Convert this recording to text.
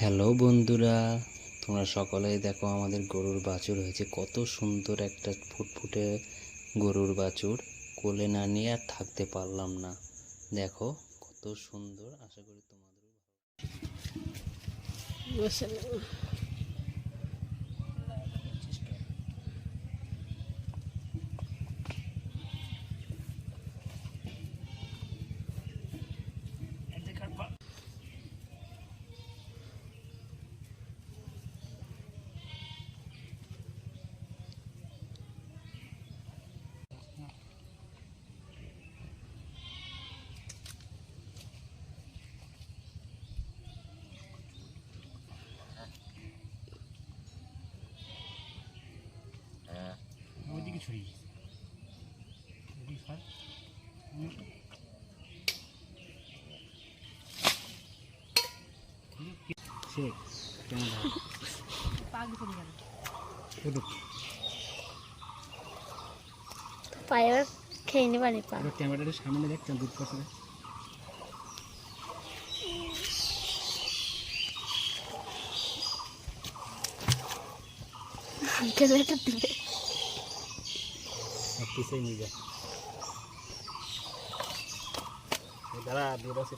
Hello বন্ধুরা, তোমরা সকলেই দেখো আমাদের গরুর বাছুর হয়েছে। কত সুন্দর একটা ফুটফুটে গরুর বাছুর। কোলে না নিয়ে আর থাকতে পারলাম না। দেখো, কত সুন্দর। আশা করি তোমাদেরও ওটা পায়ে খেয়ে পা। ক্যামেরাটা সামনে দেখছেন দুধ একটা দিবে। সব পিছিয়ে নিয়ে যা এই দাঁড়া দূর আছে